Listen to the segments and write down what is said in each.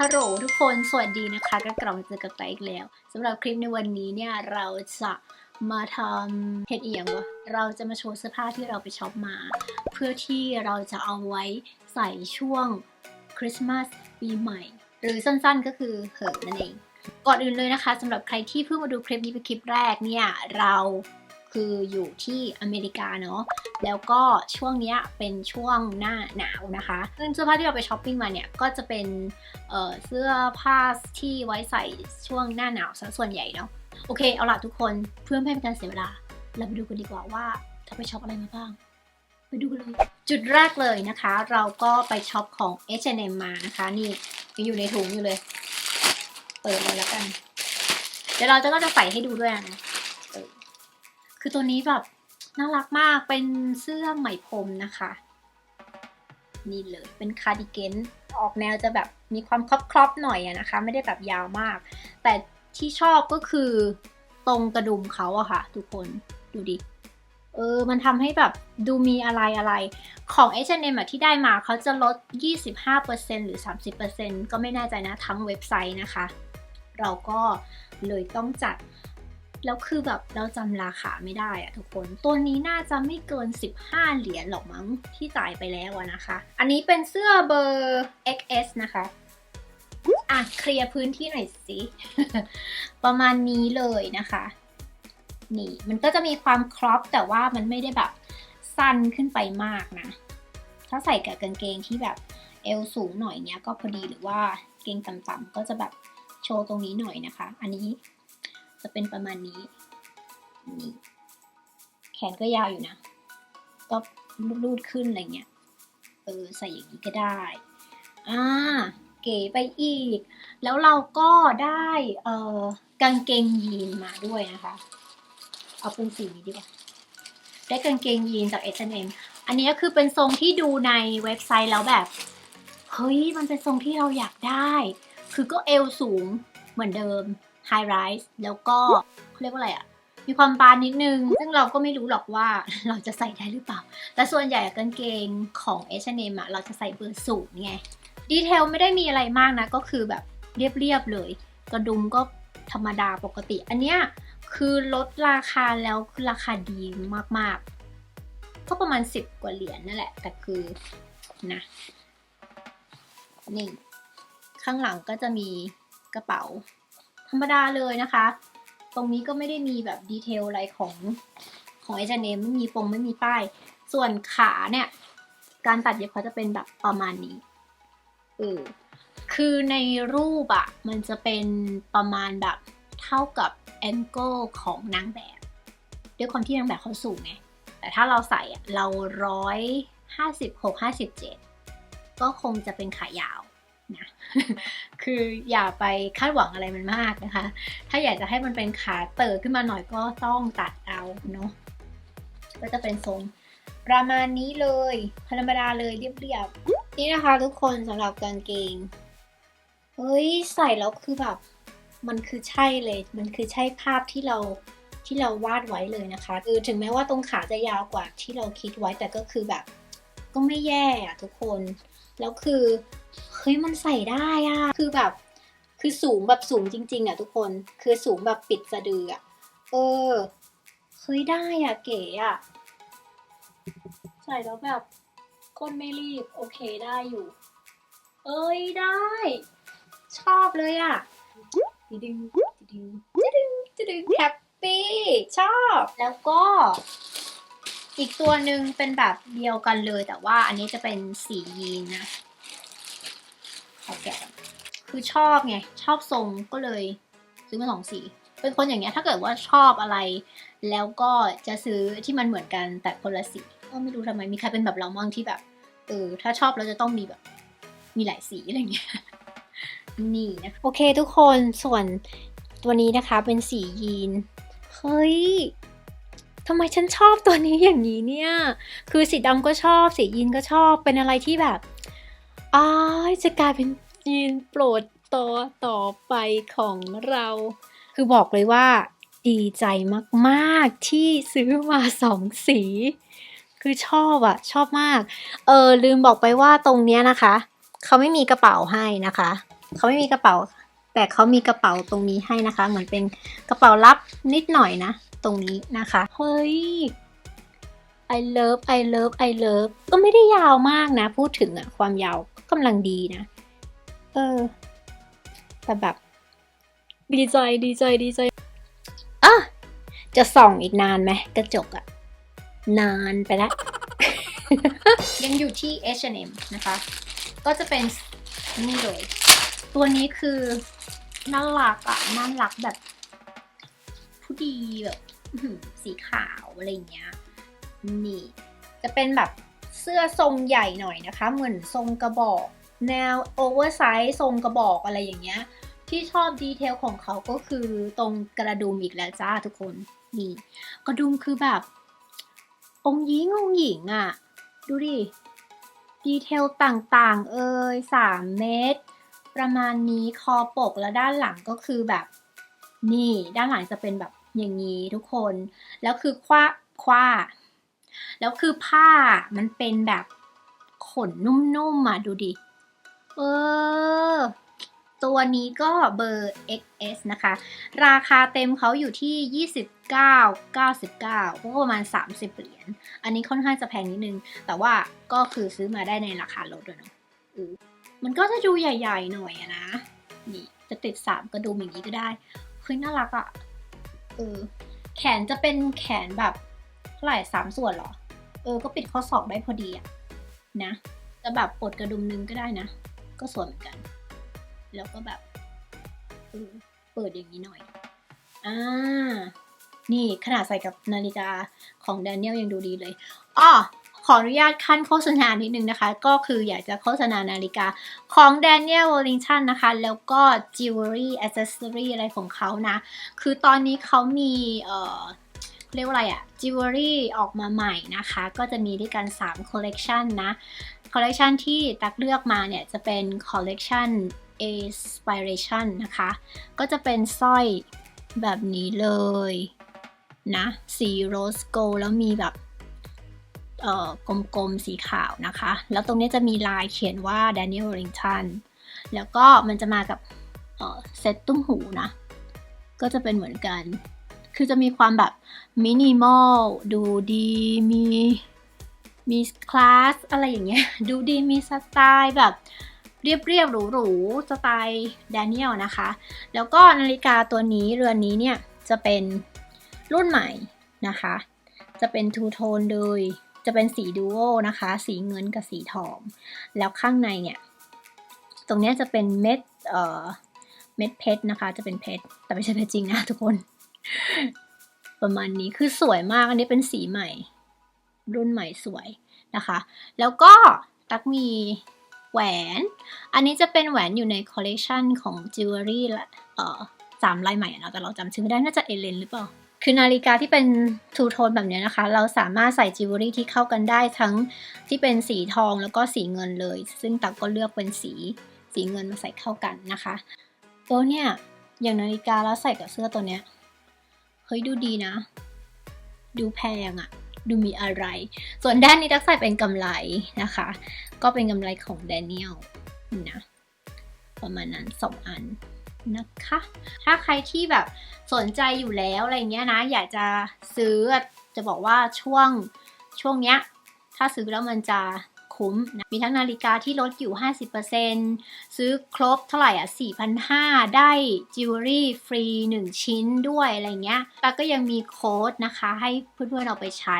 ฮัลโหลทุกคน สวัสดีนะคะ ก็กลับมาเจอกับไตอีกแล้วสำหรับคลิปในวันนี้เนี่ย เราจะมาทำเห็ดเอียงวะเราจะมาโชว์เสื้อผ้าที่เราไปช็อปมา เพื่อที่เราจะเอาไว้ใส่ช่วงคริสต์มาสปีใหม่ หรือสั้นๆก็คือเหอะนั่นเอง ก่อนอื่นเลยนะคะสำหรับใครที่เพิ่งมาดูคลิปนี้เป็นคลิปแรกเนี่ย เรา คืออยู่ที่อเมริกาเนาะแล้วก็ช่วงเนี้ยเป็นช่วงหน้าหนาวนะคะซึ่งเสื้อผ้าที่เราไปช้อปปิ้งมาเนี่ยก็จะเป็นเเสื้อผ้าที่ไว้ใส่ช่วงหน้าหนาวซะส่วนใหญ่เนาะโอเคเอาล่ะทุกคนเพื่อไม่ให้เป็นการเสียเวลา เราไปดูกันดีกว่าว่าเราไปช็อปอะไรมาบ้างไปดูกันเลยจุดแรกเลยนะคะ เราก็ไปช็อปของ H&M มานะคะ นี่ยังอยู่ในถุงอยู่เลย เปิดเลยแล้วกัน เดี๋ยวเราจะก็จะใส่ให้ดูด้วยนะ คือตัวนี้แบบน่ารักมากเป็นเสื้อไหมพรมนะคะ นี่เลยเป็นคาร์ดิเกนออกแนวจะแบบมีความครอบๆหน่อยอะนะคะ ไม่ได้แบบยาวมาก แต่ที่ชอบก็คือตรงกระดุมเขาอะค่ะ ทุกคนดูดิเออ มันทำให้แบบดูมีอะไรอะไร ของ H&M อะที่ได้มาเขาจะลด 25%หรือ 30%ก็ไม่แน่ใจนะทั้งเว็บไซต์นะคะ เราก็เลยต้องจัด แล้วคือแบบเราจำราคาไม่ได้อะทุกคน ตัวนี้น่าจะไม่เกิน 15 เหรียญหรอกมั้งที่จ่ายไปแล้วนะคะ อันนี้เป็นเสื้อเบอร์ XS นะคะอะเคลียร์พื้นที่หน่อยสิ ประมาณนี้เลยนะคะ นี่มันก็จะมีความครอปแต่ว่ามันไม่ได้แบบสั้นขึ้นไปมากนะ ถ้าใส่กับกางเกงที่แบบเอวสูงหน่อยเนี้ยก็พอดีหรือว่าเกงต่ำๆก็จะแบบโชว์ตรงนี้หน่อยนะคะ อันนี้ จะเป็นประมาณนี้นี่แขนก็ยาวอยู่นะ ก็รูดขึ้นอะไรเงี้ย เออใส่อย่างนี้ก็ได้ อ่า เก๋ไปอีก แล้วเราก็ได้เอ่อกางเกงยีนมาด้วยนะคะ เอาป็นสีนี้ดีกว่า ได้กางเกงยีนจาก H&M อันนี้ก็คือเป็นทรงที่ดูในเว็บไซต์แล้วแบบ เฮ้ย มันเป็นทรงที่เราอยากได้ คือก็เอวสูงเหมือนเดิม High Rise แล้วก็เาเรียกว่าอะไรอะมีความบานนิดนึง ซึ่งเราก็ไม่รู้หรอกว่าเราจะใส่ได้หรือเปล่า แต่ส่วนใหญ่กางเกงของ H&M อะเราจะใส่เบอร์สูงไง ดีเทลไม่ได้มีอะไรมากนะ ก็คือแบบเรียบๆเลย กระดุมก็ธรรมดาปกติ อันเนี้ยคือลดราคาแล้วคือราคาดีมากๆ ก็ประมาณ 10 กว่าเหรียญนั่นแหละ แต่คือนะนี่ ข้างหลังก็จะมีกระเป๋า ธรรมดาเลยนะคะ ตรงนี้ก็ไม่ได้มีแบบดีเทลอะไรของของ H&M ไม่มีปงไม่มีป้าย ส่วนขาเนี่ย การตัดเย็บเขาจะเป็นแบบประมาณนี้เออคือในรูปอะมันจะเป็นประมาณแบบเท่ากับแองเกิลของนางแบบ ด้วยความที่นางแบบเขาสูงไง แต่ถ้าเราใส่อะเราร้อยห้าสิบหกห้าสิบเจ็ดก็คงจะเป็นขายาวนะ คืออย่าไปคาดหวังอะไรมันมากนะคะ ถ้าอยากจะให้มันเป็นขาเติร์ขึ้นมาหน่อยก็ต้องตัดเอาเนาะก็จะเป็นทรงประมาณนี้เลยธรรมดาเลยเรียบๆนี่นะคะทุกคนสำหรับกางเกงเฮ้ยใส่แล้วคือแบบมันคือใช่เลย มันคือใช่ภาพที่เราที่เราวาดไว้เลยนะคะคือถึงแม้ว่าตรงขาจะยาวกว่าที่เราคิดไว้แต่ก็คือแบบ ก็ไม่แย่อะทุกคน แล้วคือ เฮ้ยมันใส่ได้อะคือแบบ คือสูงแบบสูงจริงๆอะทุกคนคือสูงแบบปิดสะดืออะเออเฮ้ยได้อะเก๋อะใส่แล้วแบบก้นไม่รีบโอเคได้อยู่ เอ้ยได้ ชอบเลยอะ่ะดึงดึงดึงดึงดึงแฮปปี้ชอบแล้วก็อีกตัวหนึ่งเป็นแบบเดียวกันเลยแต่ว่าอันนี้จะเป็นสียีนนะ ขอแกะคือชอบไง ชอบทรงก็เลยซื้อมาสองสี เป็นคนอย่างเงี้ยถ้าเกิดว่าชอบอะไร แล้วก็จะซื้อที่มันเหมือนกันแต่คนละสีก็ไม่รู้ทำไมมีใครเป็นแบบเราบ้างที่แบบเออถ้าชอบแล้วจะต้องมีแบบมีหลายสีอะไรเงี้ยนี่นะโอเคทุกคนส่วนตัวนี้นะคะเป็นสียีนเฮ้ยทำไมฉันชอบตัวนี้อย่างนี้เนี่ย คือสีดำก็ชอบ สียีนก็ชอบ เป็นอะไรที่แบบ อ้ายจะกลายเป็นยีนโปรดตัวต่อไปของเรา คือบอกเลยว่า ดีใจมากๆที่ซื้อมาสองสี คือชอบอะชอบมาก เออลืมบอกไปว่าตรงเนี้ยนะคะ เขาไม่มีกระเป๋าให้นะคะ เขาไม่มีกระเป๋า แต่เขามีกระเป๋าตรงนี้ให้นะคะ เหมือนเป็นกระเป๋าลับนิดหน่อยนะ ตรงนี้นะคะ เฮ้ย I love I love I love ก็ไม่ได้ยาวมากนะ พูดถึงอะความยาว กำลังดีนะ เออ แต่แบบ ดีใจดีใจดีใจอะจะส่องอีกนานไหมกระจกอะนานไปแล้วยังอยู่ที่ H&M นะคะ ก็จะเป็นนี่เลย ตัวนี้คือน่ารักอะน่ารักแบบ ผู้ดีแบบสีขาวอะไรเงี้ย นี่ จะเป็นแบบ สื้อทรงใหญ่หน่อยนะคะ เหมือนทรงกระบอก แนวโอเวอร์ไซส์ทรงกระบอกอะไรอย่างเงี้ย ที่ชอบดีเทลของเขาก็คือตรงกระดุมอีกแล้วจ้าทุกคนนี่กระดุมคือแบบ องค์หญิงองหญิงอะ่ะ ดูดิ ดีเทลต่างๆ เอ่ยสามเมตร ประมาณนี้คอปกแล้วด้านหลังก็คือแบบ นี่ ด้านหลังจะเป็นแบบอย่างนี้ทุกคน แล้วคือคว้าคว้า แล้วคือผ้ามันเป็นแบบขนนุ่มๆอะดูดิ เออ ตัวนี้ก็เบอร์ XS นะคะ ราคาเต็มเขาอยู่ที่ 29.99ก็ประมาณ 30 เหรียญ อันนี้ค่อนข้างจะแพงนิดนึง แต่ว่าก็คือซื้อมาได้ในราคาลดด้วยเนาะมันก็จะดูใหญ่ๆหน่อยอะนะ นี่จะติดสามกระดุมอย่างนี้ก็ได้เฮ้ยน่ารักอะ เออ แขนจะเป็นแขนแบบ เท่าไหร่สามส่วนหรอ เออ ก็ปิดข้อศอกได้พอดีอะนะจะแบบปลดกระดุมนึงก็ได้นะ ก็ส่วยเหมือนกัน แล้วก็แบบเออเปิดอย่างนี้หน่อย อ่า นี่ขนาดใส่กับนาฬิกาของแดเนียลยังดูดีเลยอ้อขออนุญาตขั้นโฆษณานิดนึงนะคะ ก็คืออยากจะโฆษณานาฬิกาของ Daniel Wellington นะคะ แล้วก็ jewelry accessory อะไรของเขานะ คือตอนนี้เขามีเอ่อ เรียกว่าอะไรอะ jewelry ออกมาใหม่นะคะ ก็จะมีด้วยกัน3 collection นะ collection ที่ตักเลือกมาเนี่ย จะเป็น collection aspiration นะคะ ก็จะเป็นสร้อยแบบนี้เลยนะสีโรสโกแล้วมีแบบเอ่อกลมๆสีขาวนะคะ แล้วตรงนี้จะมีลายเขียนว่า Daniel Wellington แล้วก็มันจะมากับเอ่อเซตตุ้มหูนะ ก็จะเป็นเหมือนกัน คือจะมีความแบบมินิมอลดูดีมีมีคลาสอะไรอย่างเงี้ยดูดีมีสไตล์แบบเรียบๆหรูๆสไตล์แดเนียลนะคะ แล้วก็นาฬิกาตัวนี้เรือนนี้เนี่ยจะเป็นรุ่นใหม่นะคะ จะเป็นทูโทนเลย จะเป็นสีดูโอนะคะ สีเงินกับสีทอง แล้วข้างในเนี่ย ตรงนี้จะเป็นเม็ดเอ่อเม็ดเพชรนะคะ จะเป็นเพชรแต่ไม่ใช่เพชรจริงนะทุกคน ประมาณนี้คือสวยมาก อันนี้เป็นสีใหม่ รุ่นใหม่สวยนะคะ แล้วก็ตักมีแหวน อันนี้จะเป็นแหวนอยู่ในคอลเลกชันของจิวเวลรี่ละเอ่อสามลายใหม่เนาะแต่เราจำชื่อไม่ได้น่าจะเอเลนหรือเปล่า คือนาฬิกาที่เป็นทูโทนแบบนี้นะคะ เราสามารถใส่จิวเวลรี่ที่เข้ากันได้ทั้งที่เป็นสีทองแล้วก็สีเงินเลย ซึ่งตักก็เลือกเป็นสีสีเงินมาใส่เข้ากันนะคะ ตัวเนี่ยอย่างนาฬิกาแล้วใส่กับเสื้อตัวเนี้ย เฮ้ยดูดีนะ ดูแพงอะดูมีอะไร ส่วนด้านนี้ตักใส่เป็นกำไรนะคะ ก็เป็นกำไรของแดเนียลนะประมาณนั้นสองอันนะคะ ถ้าใครที่แบบสนใจอยู่แล้วอะไรเงี้ยนะ อยากจะซื้อจะบอกว่าช่วงช่วงเนี้ย ถ้าซื้อแล้วมันจะ คุ้มนะมีทั้งนาฬิกาที่ลดอยู่ 50%ซื้อครบเท่าไหร่อะ4,500 ได้จิวเวลรี่ฟรี 1 ชิ้นด้วยอะไรเงี้ยแต่ก็ยังมีโค้ดนะคะ ให้เพื่อนๆเอาไปใช้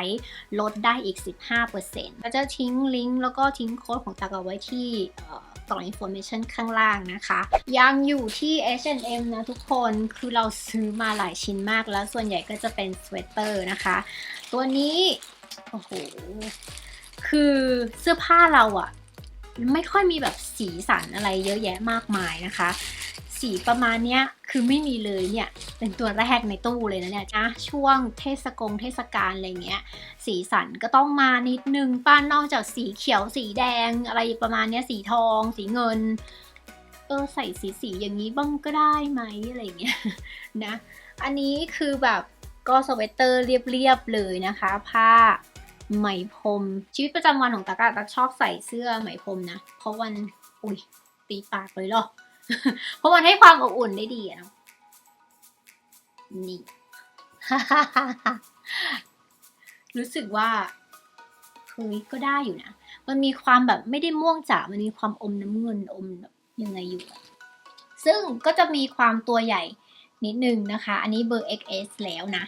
ลดได้อีก 15%ก็จะทิ้งลิงก์แล้วก็ทิ้งโค้ดของตากเอาไว้ที่เอ่อกล่อง information ข้างล่างนะคะ ยังอยู่ที่ H&M นะทุกคนคือเราซื้อมาหลายชิ้นมากแล้วส่วนใหญ่ก็จะเป็นสเวตเตอร์นะคะ ตัวนี้ โอ้โห คือเสื้อผ้าเราอะไม่ค่อยมีแบบสีสันอะไรเยอะแยะมากมายนะคะ สีประมาณเนี้ยคือไม่มีเลยเนี่ยเป็นตัวแรกในตู้เลยนะเนี่ยนะช่วงเทศกงเทศกาลอะไรเงี้ย สีสันก็ต้องมานิดนึงป้านนอกจากสีเขียวสีแดงอะไรประมาณเนี้ยสีทอง สีเงินเออใส่สีสีอย่างนี้บ้างก็ได้ไหมอะไรเงี้ยนะ อันนี้คือแบบก็สเวตเตอร์เรียบๆเลยนะคะ ผ้า ไหมพรมชีวิตประจำวันของตากาตากชอบใส่เสื้อไหมพรมนะ เพราะวันอุ้ยตีปากเลยเหรอ เพราะมันให้ความอบอุ่นได้ดีอะเนาะนี่ รู้สึกว่าเฮ้ยก็ได้อยู่นะ มันมีความแบบไม่ได้ม่วงจ๋ามันมีความอมน้ำเงินอมแบบยังไงอยู่ ซึ่งก็จะมีความตัวใหญ่นิดนึงนะคะ อันนี้เบอร์ XS แล้วนะ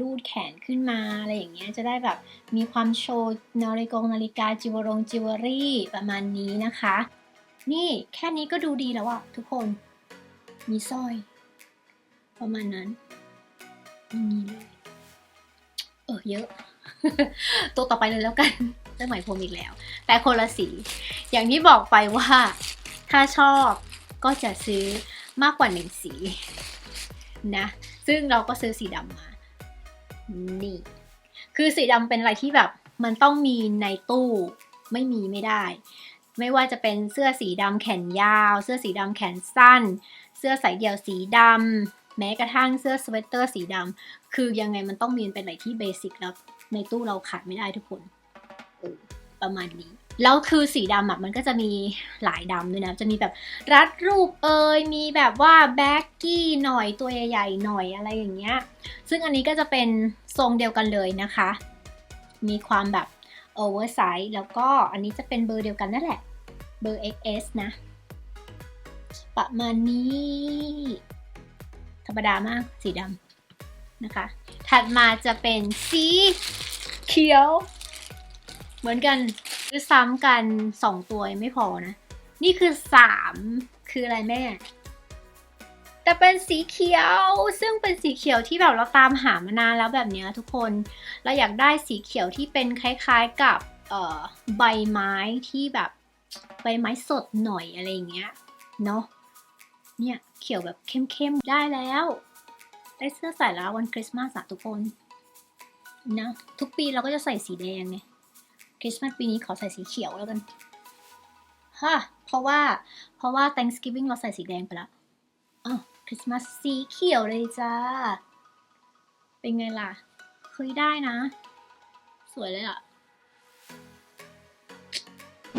ลูดแขนขึ้นมาอะไรอย่างเงี้ยจะได้แบบมีความโชว์นาฬิกานาฬิกาจิวรงจิวเวลรี่ประมาณนี้นะคะ นี่แค่นี้ก็ดูดีแล้วอะทุกคนมีสร้อย ประมาณนั้นอย่างนี้เลยเออเยอะ ตัวต่อไปเลยแล้วกันเรื่องไหม่พรมอีกแล้ว แต่คนละสี อย่างที่บอกไปว่าถ้าชอบก็จะซื้อมากกว่าหนึ่งสีนะ ซึ่งเราก็ซื้อสีดำมา นี่ คือสีดำเป็นอะไรที่แบบ มันต้องมีในตู้ไม่มีไม่ได้ ไม่ว่าจะเป็นเสื้อสีดำแขนยาว เสื้อสีดำแขนสั้น เสื้อสายเดี่ยวสีดำแม้กระทั่งเสื้อสเวตเตอร์สีดำคือยังไงมันต้องมีเป็นอะไรที่เบสิกแล้วในตู้เราขาดไม่ได้ทุกคนประมาณนี้ แล้วคือสีดำอะมันก็จะมีหลายดำด้วยนะ จะมีแบบรัดรูปเอยมีแบบว่าแบ็กกี้หน่อยตัวใหญ่ๆหน่อยอะไรอย่างเงี้ย ซึ่งอันนี้ก็จะเป็นทรงเดียวกันเลยนะคะ มีความแบบโอเวอร์ไซส์แล้วก็อันนี้จะเป็นเบอร์เดียวกันนั่นแหละ เบอร์ XS นะ ประมาณนี้ ธรรมดามากสีดำนะคะ ถัดมาจะเป็นสีเขียว เหมือนกัน คือซ้ำกัน2ตัวยังไม่พอนะ นี่คือ3คืออะไรแม่ แต่เป็นสีเขียวซึ่งเป็นสีเขียวที่แบบเราตามหามานานแล้วแบบนี้ทุกคน เราอยากได้สีเขียวที่เป็นคล้ายๆกับเใบไม้ที่แบบใบไม้สดหน่อยอะไรอย่างเงี้ยเนาะเนี่ยเขียวแบบเข้มๆได้แล้ว ได้เสื้อใส่แล้ววันคริสต์มาสอะทุกคนนะทุกปีเราก็จะใส่สีแดงไง คริสต์มาสปีนี้ขอใส่สีเขียวแล้วกันฮะเพราะว่า เพราะว่า Thanksgiving เราใส่สีแดงไปแล้วอ๋อคริสต์มาสสีเขียวเลยจ้า เป็นไงล่ะเคยได้นะ สวยเลยอะ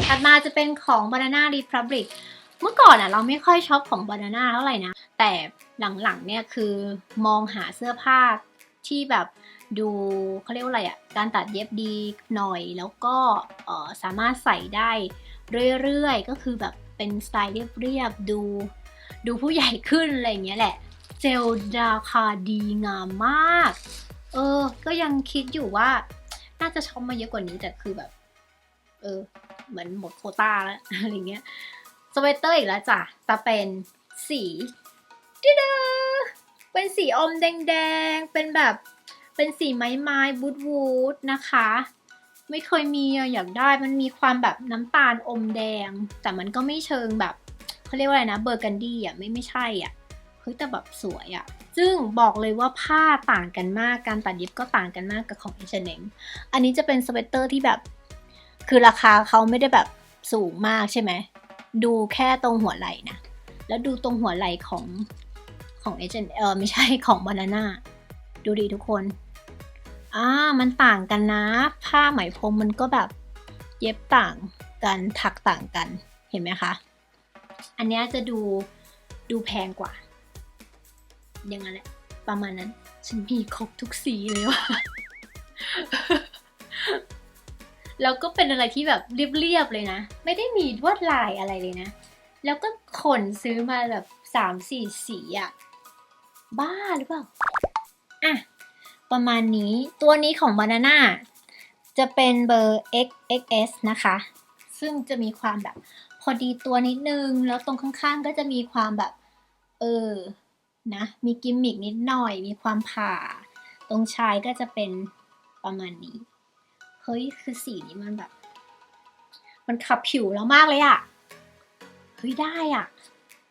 ถัดมาจะเป็นของ Banana Republic เมื่อก่อนอะเราไม่ค่อยชอบของ Banana เท่าไหร่นะ แต่หลังๆเนี่ยคือมองหาเสื้อผ้าที่แบบ ดูเขาเรียกว่าอะไรอะการตัดเย็บดีหน่อย แล้วก็สามารถใส่ได้เรื่อยๆ ก็คือแบบเป็นสไตล์เรียบๆ ดู ดูผู้ใหญ่ขึ้นอะไรอย่างเงี้ยแหละ เจลราคาดีงามมาก เออ ก็ยังคิดอยู่ว่า น่าจะช็อปมาเยอะกว่านี้แต่คือแบบ เออ เหมือนหมดโคต้าแล้วอะไรเงี้ย สเวตเตอร์อีกแล้วจ้ะ แต่เป็นสีดิดาเป็นสีอมแดงๆ เป็นแบบ เป็นสีไม้ไม้บูดวูดนะคะ ไม่เคยมีอะอยากได้มันมีความแบบน้ำตาลอมแดง แต่มันก็ไม่เชิงแบบเขาเรียกว่าอะไรนะเบอร์กันดี้อะไม่ไม่ใช่อะเฮ้ยแต่แบบสวยอะ ซึ่งบอกเลยว่าผ้าต่างกันมาก การตัดเย็บก็ต่างกันมากกับของ H&M อันนี้จะเป็นสเวตเตอร์ที่แบบ คือราคาเขาไม่ได้แบบสูงมากใช่ไหม ดูแค่ตรงหัวไหล่นะ แล้วดูตรงหัวไหล่ของของเอเจนเออไม่ใช่ของบานาน่า ดูดีทุกคน อ่า มันต่างกันนะ ผ้าไหมพรมมันก็แบบเย็บต่างกันถักต่างกัน เห็นไหมคะ อันนี้จะดูดูแพงกว่า อย่างนั้นแหละ ประมาณนั้น ฉันมีครบทุกสีเลยว่ะ แล้วก็เป็นอะไรที่แบบเรียบๆเลยนะ ไม่ได้มีวดลายอะไรเลยนะ แล้วก็ขนซื้อมาแบบสามสี่สีอะบ้าหรือเปล่า อะ ประมาณนี้ ตัวนี้ของ Banana จะเป็นเบอร์ XXS นะคะ ซึ่งจะมีความแบบพอดีตัวนิดนึง แล้วตรงข้างๆ ก็จะมีความแบบ เออ นะ มีกิมมิกนิดหน่อย มีความผ่า ตรงชายก็จะเป็นประมาณนี้ เฮ้ย คือสีนี้มันแบบ มันขับผิวแล้วมากเลยอะเฮ้ย ได้อะ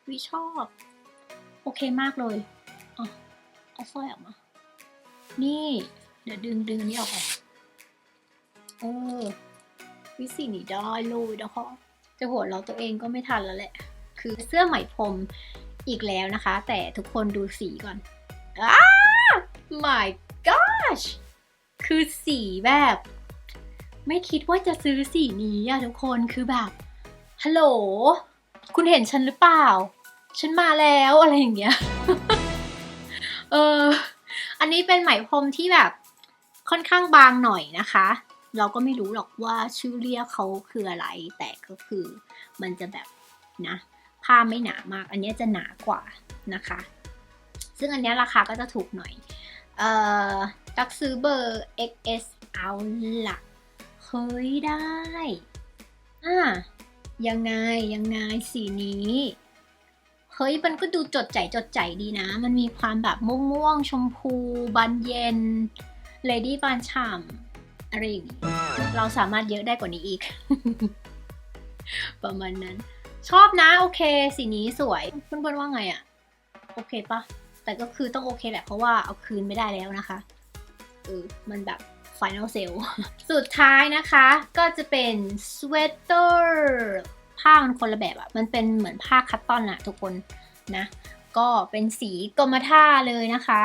วิชอบ โอเคมากเลยอะเอาสร้อยออกมา นี่ เดี๋ยวดึงดึงนนี้ออกไปเออ วิสีนี้ได้เลยนะคะจะหัวเราตัวเองก็ไม่ทันแล้วแหละ คือเสื้อไหมพรมอีกแล้วนะคะ แต่ทุกคนดูสีก่อนอ้า my gosh คือสีแบบ ไม่คิดว่าจะซื้อสีนี้อะทุกคนคือแบบฮัลโหล คุณเห็นฉันหรือเปล่า ฉันมาแล้วอะไรอย่างเงี้ย เออ อันนี้เป็นไหมพรมที่แบบค่อนข้างบางหน่อยนะคะ เราก็ไม่รู้หรอกว่าชื่อเรียกเขาคืออะไร แต่ก็คือมันจะแบบนะผ้าไม่หนามาก อันนี้จะหนากว่านะคะ ซึ่งอันนี้ราคาก็จะถูกหน่อยเอ่อตักซื้อเบอร์ XS เอาละเฮ้ยได้อะยังไงยังไงสีนี้ เฮ้ยมันก็ดูจดใจจดใจดีนะ มันมีความแบบม่วงๆ ชมพูบานเย็น เลดี้บานฉ่ำอะไรอย่างงี้เราสามารถเยอะได้กว่านี้อีก ประมาณนั้น ชอบนะ โอเค สีนี้สวย เพื่อนๆว่าไงอะโอเคปะแต่ก็คือต้องโอเคแหละ เพราะว่าเอาคืนไม่ได้แล้วนะคะเออมันแบบ final sale สุดท้ายนะคะ ก็จะเป็น sweater ผ้ามันคนละแบบอะมันเป็นเหมือนผ้าคัตตอนอะทุกคนนะ ก็เป็นสีกรมท่าเลยนะคะ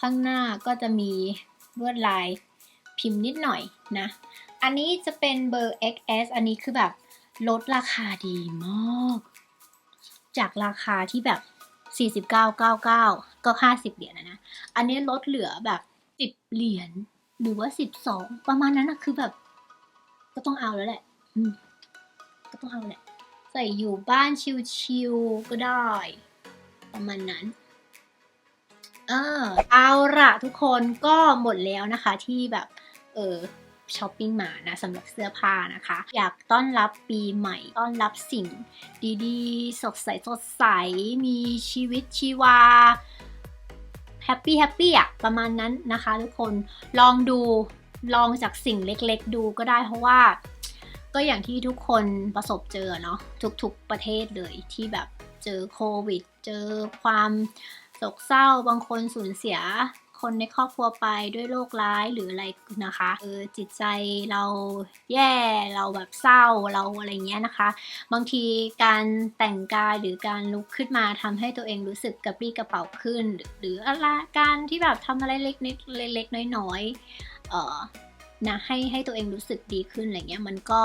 ข้างหน้าก็จะมีลวดลายพิมพ์นิดหน่อยนะ อันนี้จะเป็นเบอร์ XS อันนี้คือแบบลดราคาดีมาก จากราคาที่แบบ 49.99 ก็ 50 เหรียญนะนะ อันนี้ลดเหลือแบบ 10 เหรียญหรือว่า 12 ประมาณนั้นนะคือแบบ ก็ต้องเอาแล้วแหละ อืม ก็ต้องเอาแหละใส่อยู่บ้านชิลๆก็ได้ ประมาณนั้นเออเอาละทุกคนก็หมดแล้วนะคะที่แบบ เออช้อปปิ้งมานะสำหรับเสื้อผ้านะคะ อยากต้อนรับปีใหม่ ต้อนรับสิ่งดีๆ สดใสสดใส มีชีวิตชีวาแฮปปี้แฮปปี้อะประมาณนั้นนะคะทุกคนลองดูลองจากสิ่งเล็กๆดูก็ได้เพราะว่า ก็อย่างที่ทุกคนประสบเจอเนาะทุกๆประเทศเลยที่แบบเจอโควิด เจอความโศกเศร้าบางคนสูญเสียคนในครอบครัวไปด้วยโรคร้ายหรืออะไรนะคะเออจิตใจเราแย่เราแบบเศร้าเราอะไรเงี้ยนะคะ บางทีการแต่งกายหรือการลุกขึ้นมาทำให้ตัวเองรู้สึกกระปรี้กระเป๋าขึ้น หรืออะไรการที่แบบทำอะไรเล็กๆเล็กๆน้อยๆเออนะให้ให้ตัวเองรู้สึกดีขึ้นอะไรเงี้ยมันก็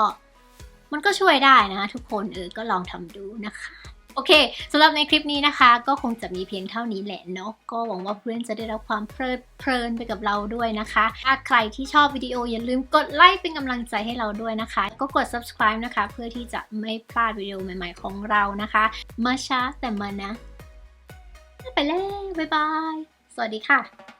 มันก็ช่วยได้นะทุกคนเออก็ลองทำดูนะคะ โอเคสำหรับในคลิปนี้นะคะ ก็คงจะมีเพียงเท่านี้แหละเนาะก็หวังว่าเพื่อนจะได้รับความเพลิดเพลินไปกับเราด้วยนะคะ ถ้าใครที่ชอบวิดีโออย่าลืมกดไลค์เป็นกำลังใจให้เราด้วยนะคะ ก็กด subscribe นะคะ เพื่อที่จะไม่พลาดวิดีโอใหม่ ๆ ของเรานะคะมาช้าแต่มานะไปแล้วบ๊ายบายสวัสดีค่ะ